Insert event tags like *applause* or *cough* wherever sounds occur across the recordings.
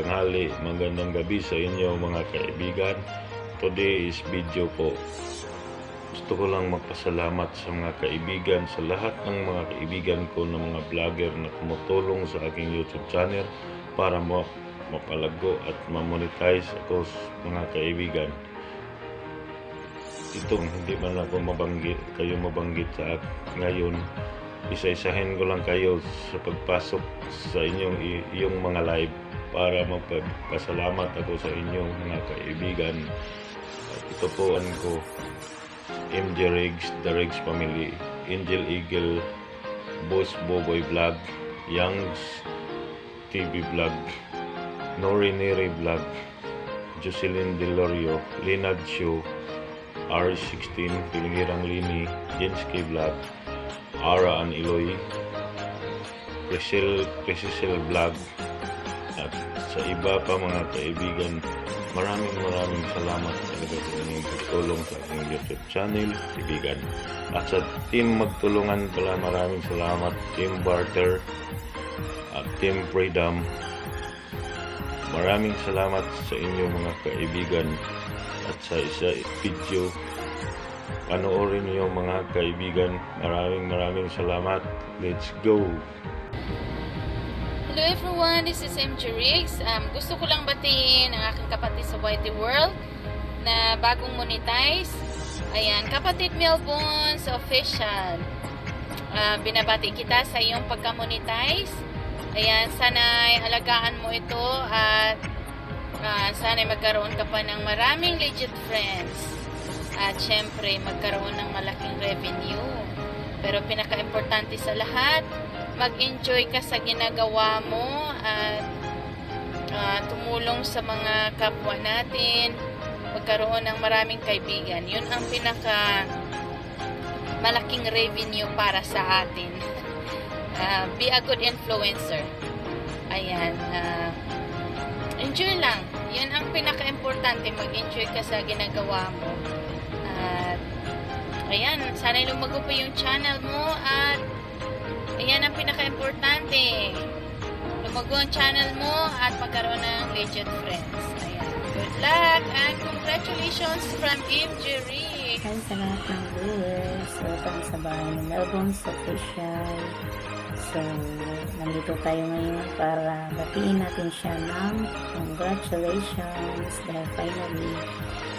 tanghali, magandang gabi sa inyo mga kaibigan. Today is video po. Gusto ko lang magpasalamat sa mga kaibigan, sa lahat ng mga kaibigan ko na mga vlogger na tumutulong sa aking YouTube channel para mo mapalago at mamonetize ako mga kaibigan. Itong hindi man ako mabanggit, kayo mabanggit sa ngayon, isa-isahin ko lang kayo sa pagpasok sa inyong iyong mga live para magpasalamat ako sa inyong mga kaibigan. At ito po ang ko, MJ Riggs, The Riggs Family, Angel Eagle, Boss Boboy Vlog, Youngs TV Vlog, Nori Neri Vlog, Jocelyn Delorio, Linad Show, R16, Pilingirang Lini, Jenski Vlog, Ara and Iloy, Priscil, Priscil Vlog, at sa iba pa mga kaibigan, maraming maraming salamat sa inyong pagtulong sa aking YouTube channel, kaibigan. At sa Team Magtulungan pala, maraming salamat, Team Barter, at Team Freedom. Maraming salamat sa inyo mga kaibigan at sa isa video panoorin niyo mga kaibigan. Maraming maraming salamat. Let's go! Hello everyone, this is MJ Riggs. Um, gusto ko lang batiin ang aking kapatid sa Whitey World na bagong monetize. Ayan, kapatid Melbourne official. Ah, binabati kita sa iyong pagka-monetize. Ayan, sana'y alagaan mo ito at ah, sana'y magkaroon ka pa ng maraming legit friends. At syempre, magkaroon ng malaking revenue. Pero pinaka-importante sa lahat, mag-enjoy ka sa ginagawa mo at ah, tumulong sa mga kapwa natin, magkaroon ng maraming kaibigan. Yun ang pinaka malaking revenue para sa atin. *laughs* Ah, be a good influencer. Ayan. ah, enjoy lang. Yun ang pinaka-importante. Mag-enjoy ka sa ginagawa mo. At ayan, sana lumago pa yung channel mo at Ayan ang pinaka-importante. Lumago ang channel mo at magkaroon ng legit friends. Ayan. Good luck and congratulations from Rick. Hi sa lahat ng. Welcome sa bahay ni Melbourne's Official. So, nandito tayo ngayon para batiin natin siya ng congratulations dahil finally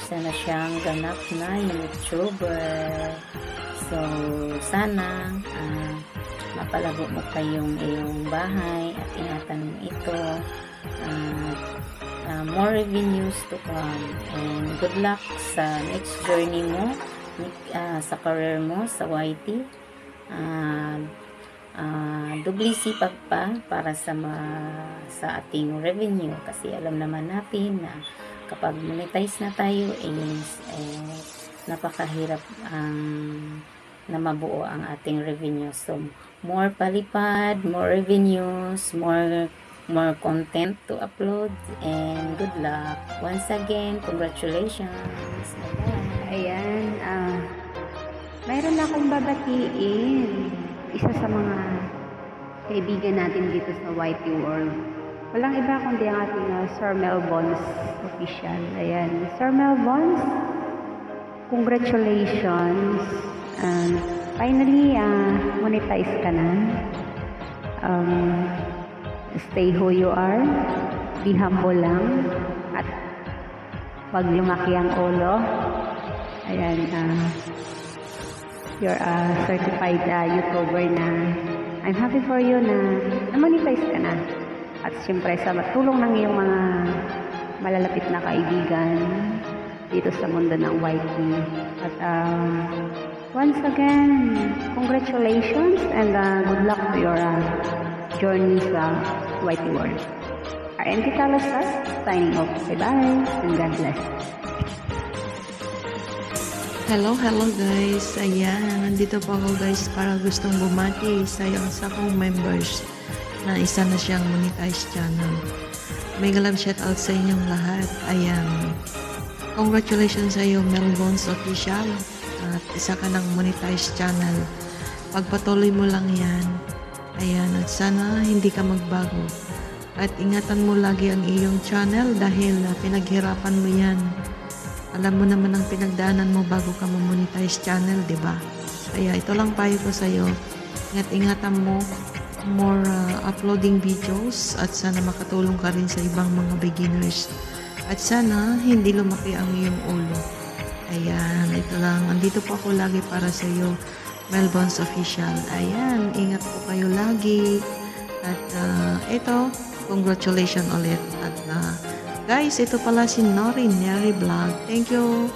isa na siyang ganap na YouTuber. So, sana ah, mapalago mo pa yung iyong bahay at ingatan ito. At uh, more revenues to come. And good luck sa next journey mo uh, sa career mo sa YT uh, uh, dubli sipag pa para sa ma- sa ating revenue. Kasi alam naman natin na kapag monetize na tayo is eh, napakahirap ang na mabuo ang ating revenue so more palipad more revenues more more content to upload and good luck. Once again, congratulations. Ayan, ah, mayroon akong babatiin. Isa sa mga kaibigan natin dito sa Whitey World. Walang iba kundi ang ating ah, Sir Mel Bones official. Ayan, Sir Mel Bones, congratulations. Um, finally, ah, monetize ka na. Um, stay who you are. Be humble lang. At wag lumaki ang ulo. Ayan, ah, you're a certified ah, YouTuber na I'm happy for you na na-monetize ka na. At siyempre sa tulong ng iyong mga malalapit na kaibigan dito sa mundo ng YT. At ah, once again, congratulations and ah, good luck to your ah, journey sa YT world. RNT Talasas, signing off. Bye-bye and God bless. Hello, hello guys. Ayan, nandito po ako guys para gustong bumati sa yung sa kong members na isa na siyang monetize channel. May galab shout out sa inyong lahat. Ayan. Congratulations sa iyo, Melbourne's Official. At isa ka ng monetize channel. Pagpatuloy mo lang yan. Ayan, at sana hindi ka magbago. At ingatan mo lagi ang iyong channel dahil ah, pinaghirapan mo yan. Alam mo naman ang pinagdaanan mo bago ka monetize channel, di ba? Kaya ito lang payo ko sa'yo. Ingat-ingatan mo more ah, uploading videos at sana makatulong ka rin sa ibang mga beginners. At sana hindi lumaki ang iyong ulo. Ayan, ito lang. Andito po ako lagi para sa iyo. Melbourne's Official. Ayan, ingat po kayo lagi. At ah, ito, congratulations ulit. At ah, guys, ito pala si Nori Neri Vlog. Thank you.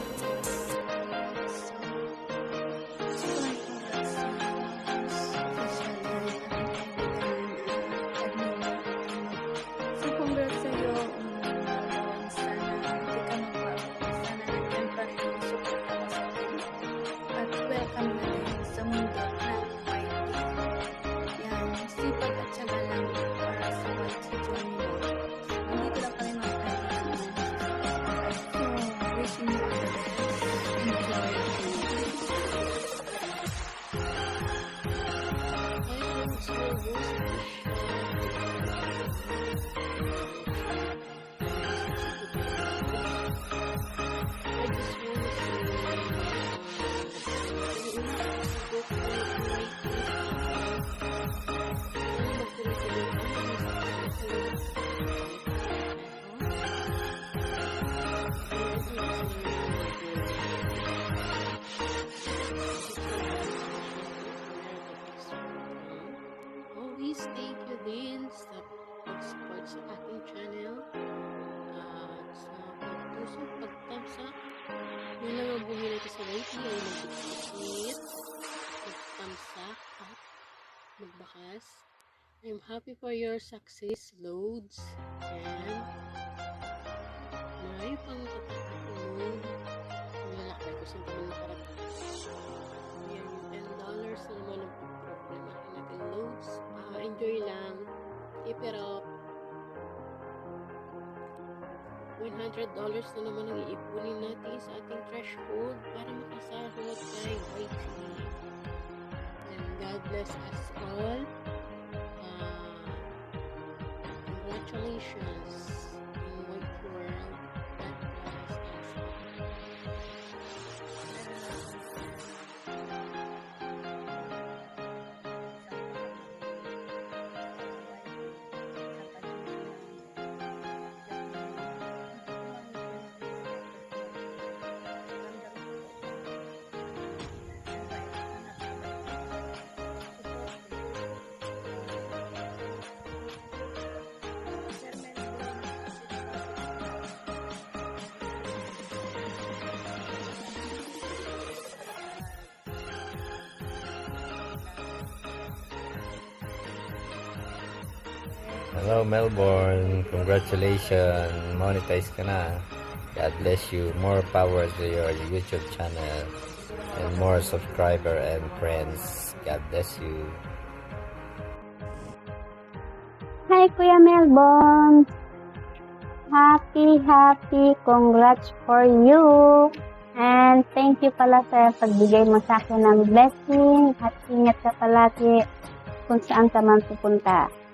Yan, din sa pag-support sa aking channel at sa pagtusok, pagtamsak. Yun lang ang buhay natin sa YT ay mag-support, magtamsak at magbakas. I'm happy for your success, loads, and marami pang tatakot Malalakbay ko sa naman $100 na naman ang iipunin natin sa ating threshold para makasahod kay YT. And God bless us all. Ah, congratulations Hello Melbourne, congratulations, monetize ka na. God bless you, more power to your YouTube channel and more subscriber and friends. God bless you. Hi, Kuya Melbourne! Happy, happy, congrats for you! And thank you pala sa pagbigay mo sa akin ng blessing at ingat ka palagi kung saan ka man pupunta.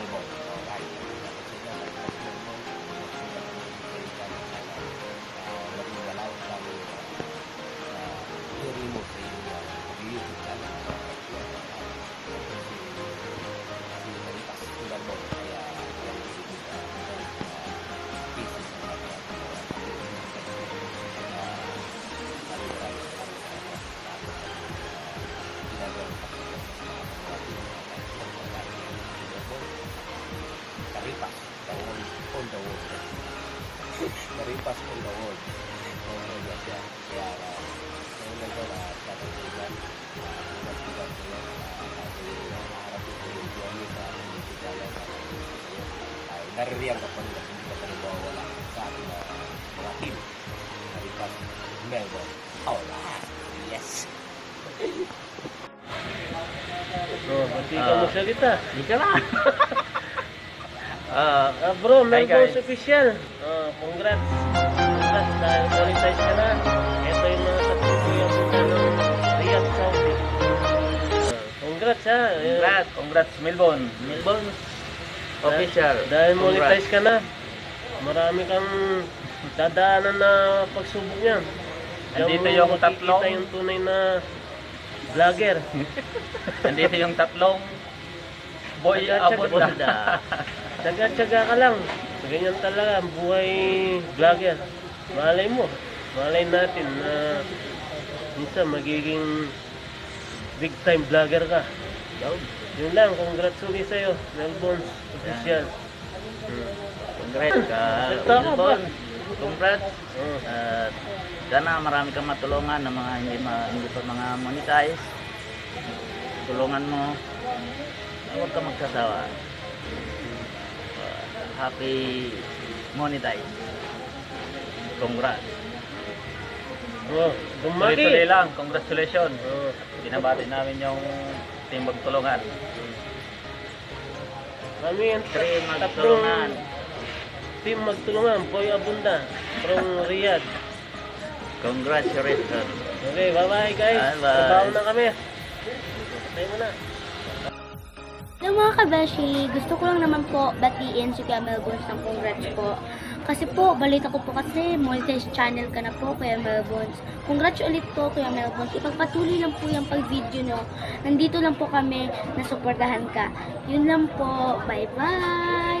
Melbourne naririyan ka pa rin at hindi ka pa rin mawawala sa ating uh, mga team. Maripas, Melbourne, Alright! Yes! Oh, pati ka mo salita. Di ka na. *laughs* Ah, ah, bro, Hi, Melbourne guys. official. Ah, congrats. Congrats dahil monetize ka na. Ito yung mga katutuyan mo na ng Riyadh, Saudi. Ah, congrats ha. Eh, Congrats, congrats Melbourne. Melbourne official. Dahil monetize ka na. Marami kang dadaanan na pagsubok niyan. Andito yung tatlong- yung tunay na vlogger. *laughs* Nandito yung tatlong boy Tsaga-tsaga. abunda. Tsaga-tsaga ka lang. Ganyan talaga ang buhay vlogger. Malay mo. Malay natin na minsan magiging big time vlogger ka. Yun lang, congrats ulit sa'yo. Melbourne official. Hmm. Congrats ka. Ito ka ba? Melbourne. Congrats. At sana marami kang matulungan ng mga hindi, ma, hindi pa mga monetize. Tulungan mo. Huwag ka magsasawa. Uh, happy monetize. Congrats. Oh, Tuloy-tuloy gumaki. lang. Congratulations. Oh. Binabati namin yung team magtulungan. Kami yung Team magtulungan. team magtulungan. Boy Abunda from *laughs* Riyadh. Congratulations. Okay, bye-bye guys. Bye-bye. Trabaho na kami. Tayo muna. Hello mga kabeshi, gusto ko lang naman po batiin si Kuya Melbourne ng congrats po. Kasi po, balita ko po kasi monetize channel ka na po Kuya Melbourne. Congrats ulit po Kuya Melbourne. Ipagpatuloy lang po yung pag-video no. Nandito lang po kami na suportahan ka. Yun lang po. Bye-bye!